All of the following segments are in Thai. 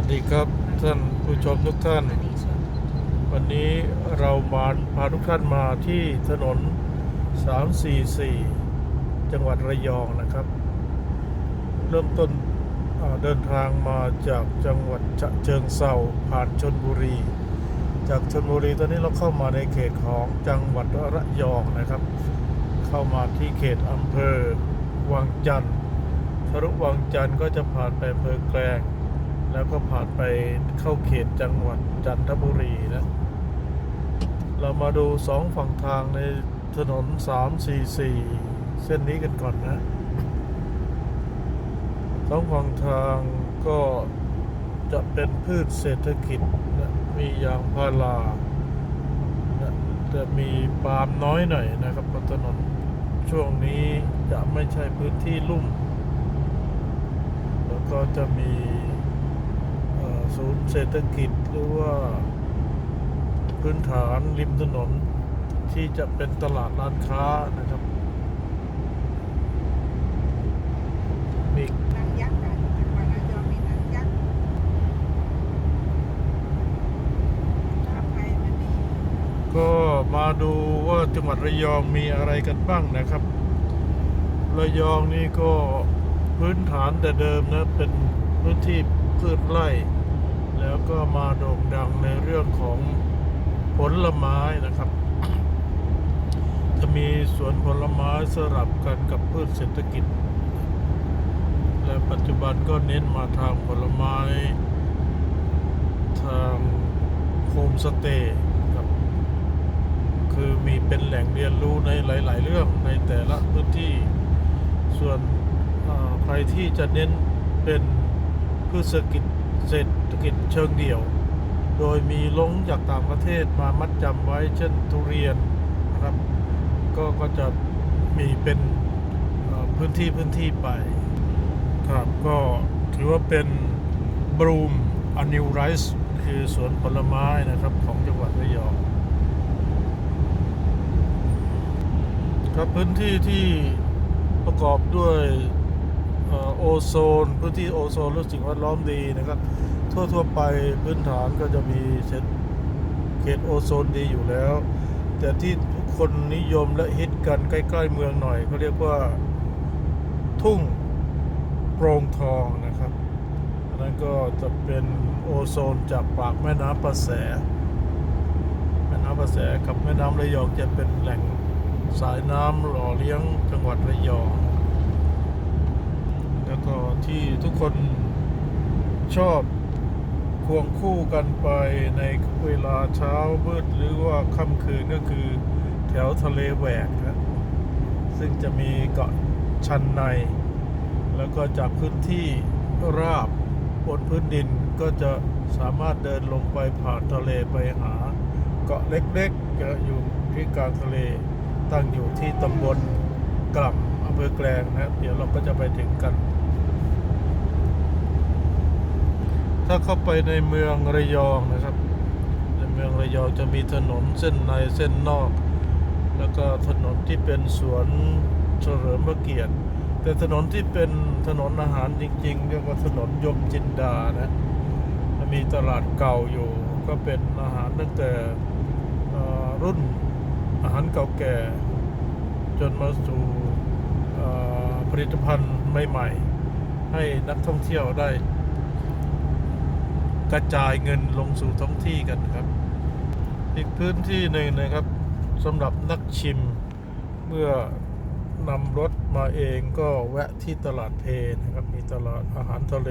วัสดีครับท่านผู้ชมทุกท่าน วันนี้เรามาพาทุกท่านมาที่ถนน 344 จังหวัดระยองนะครับ เริ่มต้นเอ่อเดินทางมาจากจังหวัดฉะเชิงเซาผ่านชนบุรี จากชนบุรีตอนนี้เราเข้ามาในเขตของจังหวัดระยองนะครับ เข้ามาที่เขตอำเภอวังจันทร์ทะลุวังจันทร์ก็จะผ่านไปอำเภอแกลง แล้วก็ผ่านไปเข้าเขตจังหวัดจันทบุรีนะ เรามาดูสองฝั่งทางในถนน 344 เส้นนี้กันก่อนนะสองฝั่งทางก็จะเป็นพืชเศรษฐกิจนะมียางพารานะจะมีปาล์มน้อยหน่อยนะครับบนถนนช่วงนี้จะไม่ใช่พื้นที่ลุ่ม แล้วก็จะมี ศูนย์เศรษฐกิจหรือว่าพื้นฐานริมถนนที่จะเป็นตลาดร้านค้านะครับมีหนังยักษ์อะจังหวัดระยองมีหนังยักษ์ถ้าไปมันมีก็มาดูว่าจังหวัดระยองมีอะไรกันบ้างนะครับ ระยองนี่ก็พื้นฐานแต่เดิมนะเป็นพื้นที่พืชไร่ แล้วก็มาโด่งดังในเรื่องของผลไม้นะครับ จะมีสวนผลไม้สลับกันกับพืชเศรษฐกิจ และปัจจุบันก็เน้นมาทางผลไม้ ทางโฮมสเตย์ครับคือมีเป็นแหล่งเรียนรู้ในหลาย ๆ เรื่องในแต่ละพื้นที่ส่วนใครที่จะเน้นเป็นพืชเศรษฐกิจ เศรษฐกิจเชิงเดี่ยว โดยมีลงจากต่างประเทศมามัดจำไว้เช่นทุเรียนนะครับ ก็ก็จะมีเป็นพื้นที่พื้นที่ไปครับก็ถือว่าเป็นบรูมอนิวไรส์คือสวนผลไม้นะครับของจังหวัดระยองครับพื้นที่ที่ประกอบด้วย โอโซน พื้นที่โอโซนและสิ่งแวดล้อมดีนะครับ ทั่วๆไปพื้นฐานก็จะมีเขตโอโซนดีอยู่แล้ว แต่ที่ทุกคนนิยมและฮิตกันใกล้ๆเมืองหน่อยเขาเรียกว่าทุ่งโปร่งทองนะครับอันนั้นก็จะเป็นโอโซนจากปากแม่น้ำประแส แม่น้ำประแสกับแม่น้ำระยองจะเป็นแหล่งสายน้ำหล่อเลี้ยงจังหวัดระยอง แล้วก็ที่ทุกคนชอบควงคู่กันไปในเวลาเช้ามืดหรือว่าค่ำคืนก็คือแถวทะเลแหวกนะซึ่งจะมีเกาะชันใน แล้วก็จากพื้นที่ราบบนพื้นดินก็จะสามารถเดินลงไปผ่านทะเลไปหา เกาะเล็กๆจะอยู่ที่กลางทะเลตั้งอยู่ที่ตำบลกล่ำอำเภอแกลงนะเดี๋ยวเราก็จะไปถึงกัน ถ้าเข้าไปในเมืองระยองนะครับ ในเมืองระยองจะมีถนนเส้นในเส้นนอก แล้วก็ถนนที่เป็นสวนเฉลิมพระเกียรติ แต่ถนนที่เป็นถนนอาหารจริงๆเรียกว่าถนนยมจินดานะมีตลาดเก่าอยู่ ก็เป็นอาหารตั้งแต่รุ่นอาหารเก่าแก่ จนมาสู่ผลิตภัณฑ์ใหม่ ๆ ให้นักท่องเที่ยวได้ กระจายเงินลงสู่ท้องที่กันครับ อีกพื้นที่หนึ่งนะครับสำหรับนักชิม เมื่อนำรถมาเองก็แวะที่ตลาดเพนะครับ มีตลาดอาหารทะเล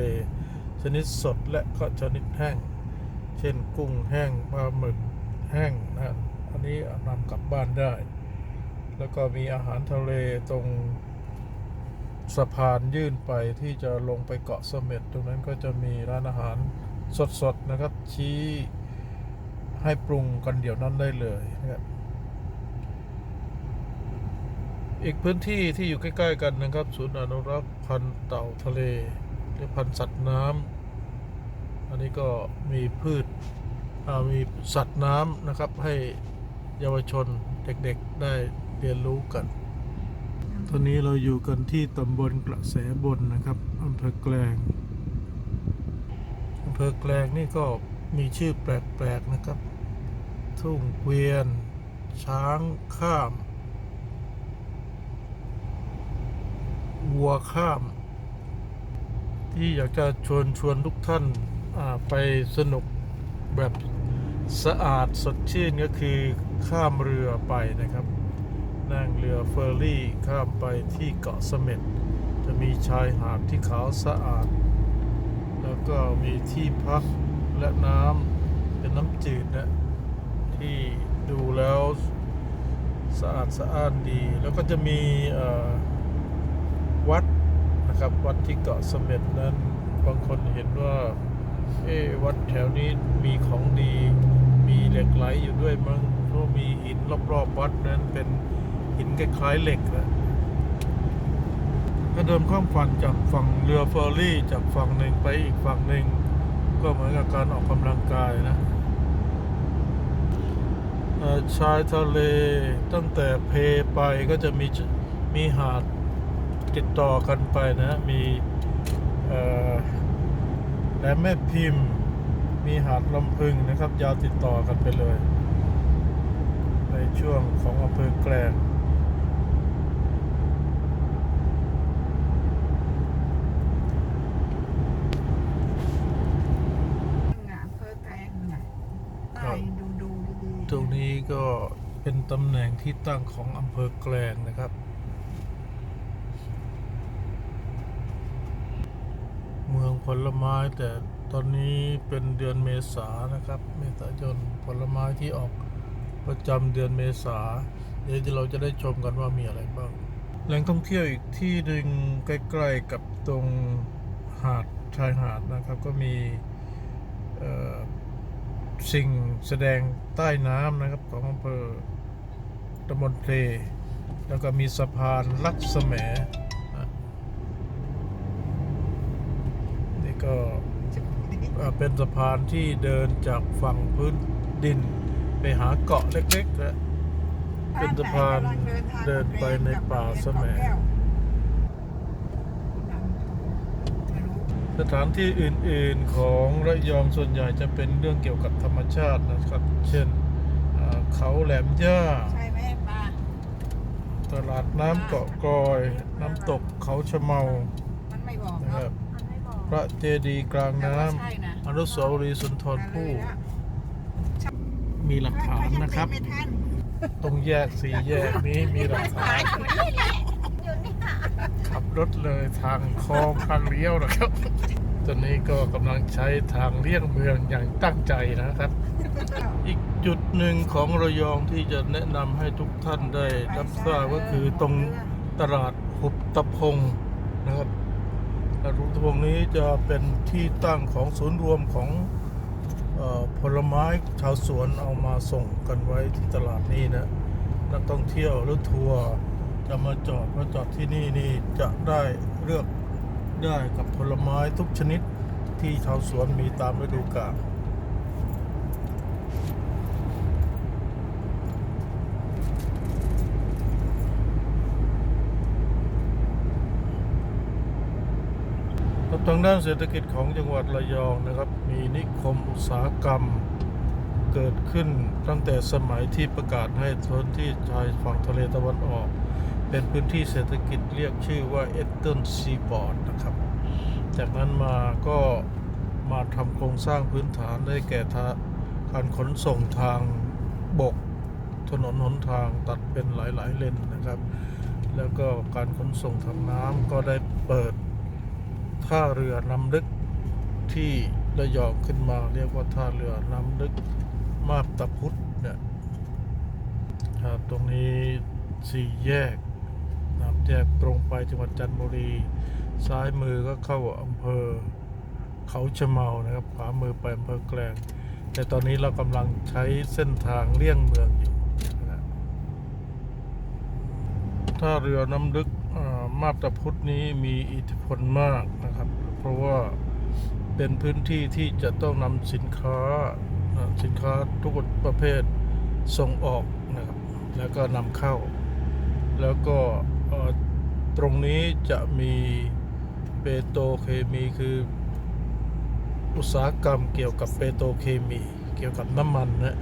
ชนิดสดและก็ชนิดแห้ง เช่นกุ้งแห้งปลาหมึกแห้งนะอันนี้นำกลับบ้านได้ แล้วก็มีอาหารทะเลตรงสะพานยื่นไปที่จะลงไปเกาะเสม็ดตรงนั้นก็จะมีร้านอาหาร สดๆนะครับ ชี้ให้ปรุงกันเดี๋ยวนั้นได้เลยนะครับอีกพื้นที่ที่อยู่ใกล้ ๆ กันนะครับ ศูนย์อนุรักษ์พันธุ์เต่าทะเล หรือพันธุ์สัตว์น้ำอันนี้ก็มีพืชมีสัตว์น้ำนะครับ ให้เยาวชนเด็กๆได้เรียนรู้กัน ตอนนี้เราอยู่กันที่ตำบลกระแสบนนะครับอำเภอแกลง ภอแกลงนี่ก็มีชื่อแปลกๆนะครับ ทุ่งเกวียน ช้างข้าม วัวข้าม ที่อยากจะชวนชวนทุกท่านาไปสนุกแบบสะอาดสดชื่นก็คือข้ามเรือไปนะครับ นั่งเรือเฟอร์รี่ข้ามไปที่เกาะเสม็ดจะมีชายหาดที่ขาวสะอาด ก็มีที่พักและน้ำเป็นน้ำจืดนะที่ดูแล้วสะอาดสะอ้านดี แล้วก็จะมีวัดนะครับวัดที่เกาะเสม็ดนั้นบางคนเห็นว่าเอ๊วัดแถวนี้มีของดี มีเหล็กไหลอยู่ด้วยมั้งเพราะมีหินรอบๆวัดนั้นเป็นหินคล้ายๆเหล็กนะ ก็เดินข้ามฝั่งจากฝั่งเรือเฟอร์รี่ จากฝั่งหนึ่งไปอีกฝั่งหนึ่งก็เหมือนกับการออกกำลังกายนะชายทะเลตั้งแต่เพไปก็จะมีมีหาดติดต่อกันไปนะ มีแหลมแม่พิมพ์ มีหาดลำพึงนะครับ ยาวติดต่อกันไปเลย ในช่วงของอำเภอแกลงามเพอแกงน่ะใต้ดูดูดีๆ ตรงนี้ก็ เป็นตำแหน่งที่ตั้งของอำเภอแกลงนะครับ เมืองผลไม้แต่ตอนนี้เป็นเดือนเมษานะครับ เมษายนผลไม้ที่ออกประจำเดือนเมษาเดี๋ยวเราจะได้ชมกันว่ามีอะไรบ้าง แหล่งท่องเที่ยวอีกที่หนึ่งใกล้ๆกับตรงหาดชายหาดนะครับ ก็มีสิ่งแสดงใต้น้ำนะครับของอำเภอ ตำบลเพลแล้วก็มีสะพานลักษแหมอะนี่ก็เป็นสะพานที่เดินจากฝั่งพื้นดินไปหาเกาะเล็กๆนะเป็นสะพานเดินไปในป่าแสมสถานที่อื่นๆของระยองส่วนใหญ่จะเป็นเรื่องเกี่ยวกับธรรมชาตินะครับ เช่น เขาแหลมย่า ใช่ไหมปลาตลาดน้ำเกาะกอย น้ำตกเขาชะเมามันไม่บอกนะคเนาะรับมันไม่บอกพระเจดีย์กลางแต่น้ว่าใช่นะำอนุสาวรีย์สุนทรภู่มีหลักฐานนะครับไม่ทันตรงแยกสี่แยกนี้มีหลักฐานอยู่นี่ขับรถเลยทางคลองทางเลี้ยวนะครับ ตอนนี้ก็กำลังใช้ทางเลี่ยงเมืองอย่างตั้งใจนะครับ อีก จุดหนึ่งของระยองที่จะแนะนำให้ทุกท่านได้รับทราบก็คือตรงตลาดหุบตะพงนะครับตลาดหุบตะพงนี้จะเป็นที่ตั้งของศูนย์รวมของออผลไม้ชาวสวนเอามาส่งกันไว้ที่ตลาดนี้นะนักท่องเที่ยวหรือทัวร์จะมาจอดมาจอดที่นี่นี่จะได้เลือกได้กับผลไม้ทุกชนิดที่ชาวสวนมีตามฤดูกาล ทางด้านเศรษฐกิจของจังหวัดระยองนะครับ มีนิคมอุตสาหกรรมเกิดขึ้นตั้งแต่สมัยที่ประกาศให้พื้นที่ชายฝั่งทะเลตะวันออก เป็นพื้นที่เศรษฐกิจเรียกชื่อว่าเอตเทิลซีบอร์ดนะครับ จากนั้นมาก็มาทำโครงสร้างพื้นฐานได้แก่การขนส่งทางบก ถนนหนทางตัดเป็นหลาย ๆ เลนนะครับ แล้วก็การขนส่งทางน้ำก็ได้เปิด ท่าเรือน้ำลึกที่ระยองขึ้นมาเรียกว่าท่าเรือน้ำลึกมาบตะพุธเนี่ยครับตรงนี้สี่แยกน้ำแยกตรงไปจังหวัดจันทบุรี ซ้ายมือก็เข้าอำเภอเขาชะเมานะครับ ขวามือไปอำเภอแกลง แต่ตอนนี้เรากำลังใช้เส้นทางเลี่ยงเมืองอยู่นะท่าเรือน้ำลึกมาบตาพุธนี้มีอิทธิพลมากน รับเพราะว่าเป็นพื้นที่ที่จะต้องนำสินค้าสินค้าทุกประเภทส่งออกนะครับแล้วก็นำเข้า แล้วก็ตรงนี้จะมีเปโตรเคมีคืออุตสาหกรรมเกี่ยวกับเปโตรเคมี เกี่ยวกับน้ำมันนะ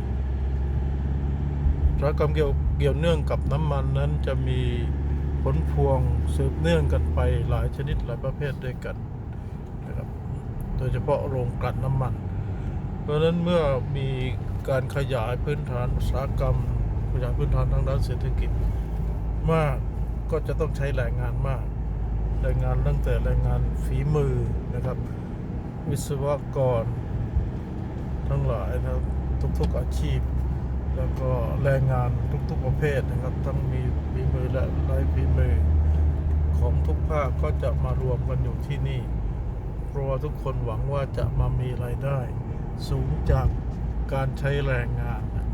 อุตสาหกรรมเกี่ยวเกี่ยวเนื่องกับน้ำมันนั้นจะมีผลพวงสืบเนื่องกันไปหลายชนิดหลายประเภทด้วยกัน ยเฉพาะโรงกลั่นน้ำมัน เพราะนั้นเมื่อมีการขยายพื้นฐานอุตสาหกรรม ขยายพื้นฐานทางด้านเศรษฐกิจมากก็จะต้องใช้แรงงานมาก แรงงานตั้งแต่แรงงานฝีมือนะครับ วิศวกร ทั้งหลายนะครับทุกๆอาชีพ แล้วก็แรงงานทุกๆประเภทนะครับ ทั้งมีฝีมือและไร้ฝีมือของทุกภาคก็จะมารวมกันอยู่ที่นี่ เพราะว่าทุกคนหวังว่าจะมามีรายได้ สูงจากการใช้แรงงานนะ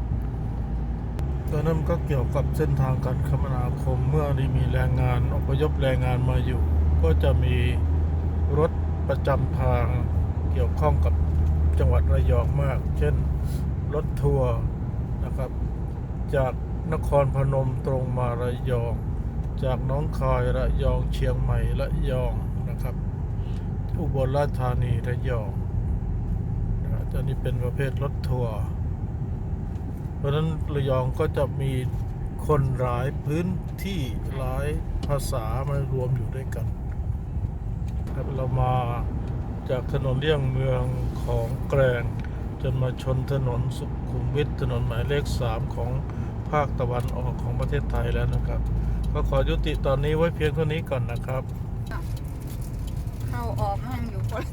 ดังนั้นก็เกี่ยวกับเส้นทางการคมนาคมเมื่อได้มีแรงงานอพยพแรงงานมาอยู่ ก็จะมีรถประจำทางเกี่ยวข้องกับจังหวัดระยองมาก เช่นรถทัวร์นะครับ จากนครพนมตรงมาระยอง จากน้องคายระยองเชียงใหม่ระยองนะครับ อุบลราชธานีระยองนะอันนี้เป็นประเภทรถทัวร์ เพราะฉะนั้นระยองก็จะมีคนหลายพื้นที่หลายภาษามารวมอยู่ด้วยกันครับเรามาจากถนนเลี่ยงเมืองของแกลงจนมาชนถนนสุขุมวิทถนนหมายเลข 3 ของภาคตะวันออกของประเทศไทยแล้วนะครับ ก็ขอยุติตอนนี้ไว้เพียงเท่านี้ก่อนนะครับ เข้าออกมั่งอยู่คน